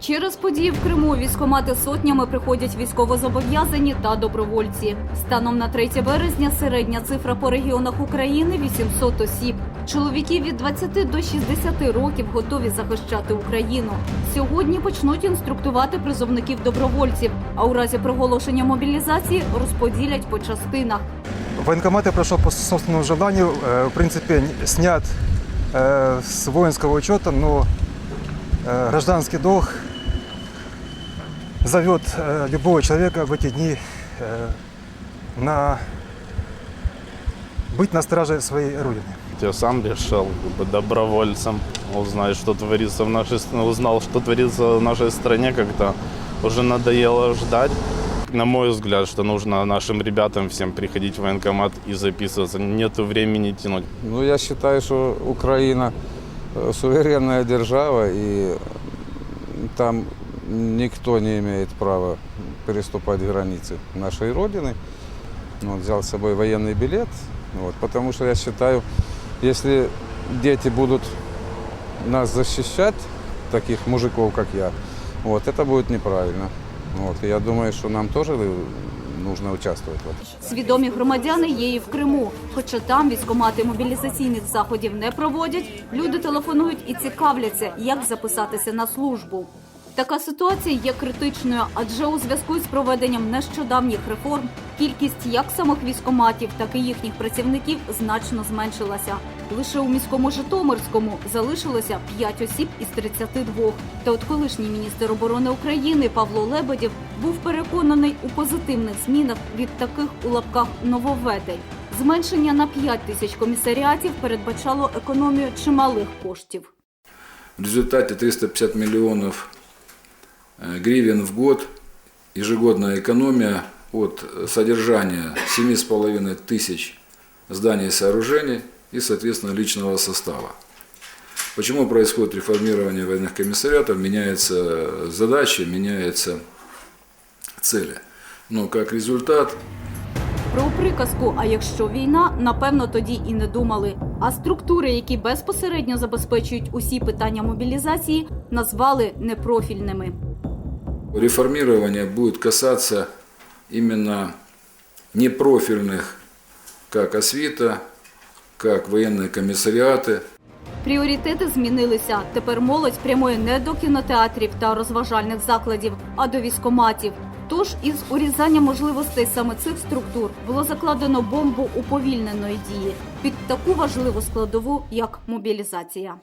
Через події в Криму військомати сотнями приходять військовозобов'язані та добровольці. Станом на 3 березня середня цифра по регіонах України 800 осіб. Чоловіки від 20 до 60 років готові захищати Україну. Сьогодні почнуть інструктувати призовників добровольців, а у разі проголошення мобілізації розподілять по частинах. В военкомате прошел по собственному желанию, э, в принципе, н- снят э, с воинского учета, но э, гражданский долг зовет э, любого человека в эти дни э, на быть на страже своей родины. Я сам решил как бы, добровольцем узнать, что творится в нашей стране, узнал, что творится в нашей стране, как-то уже надоело ждать. На мой взгляд, что нужно нашим ребятам всем приходить в военкомат и записываться. Нету времени тянуть. Ну, я считаю, что Украина э, суверенная держава, и там никто не имеет права переступать границы нашей Родины. Вот, взял с собой военный билет, вот, потому что я считаю, если дети будут нас защищать, таких мужиков, как я, вот, это будет неправильно. Вот, и я думаю, что нам тоже э, нужно участвовать в этом. Свідомі громадяни є і в Криму. Хоча там військомати мобілізаційних заходів не проводять, люди телефонують і цікавляться, як записатися на службу. Така ситуація є критичною, адже у зв'язку з проведенням нещодавніх реформ кількість як самих військоматів, так і їхніх працівників значно зменшилася. Лише у міському Житомирському залишилося 5 осіб із 32. Та от колишній міністр оборони України Павло Лебедєв був переконаний у позитивних змінах від таких у лапках нововведень. Зменшення на 5 тисяч комісаріатів передбачало економію чималих коштів. В результате 350 миллионов э, гривен в год, ежегодная экономия от содержания 7,5 тысяч зданий и сооружений и, соответственно, личного состава. Почему происходит реформирование военных комиссариатов? Меняются задачи, меняются цели. Но как результат Про приказку, а якщо війна, напевно, тоді і не думали. А структури, які безпосередньо забезпечують усі питання мобілізації, назвали непрофільними. реформирование будет касаться именно непрофильных, как освита, как военные комиссариаты, Пріоритети змінилися. Тепер молодь прямує не до кінотеатрів та розважальних закладів, а до військоматів. Тож із урізанням можливостей саме цих структур було закладено бомбу уповільненої дії під таку важливу складову, як мобілізація.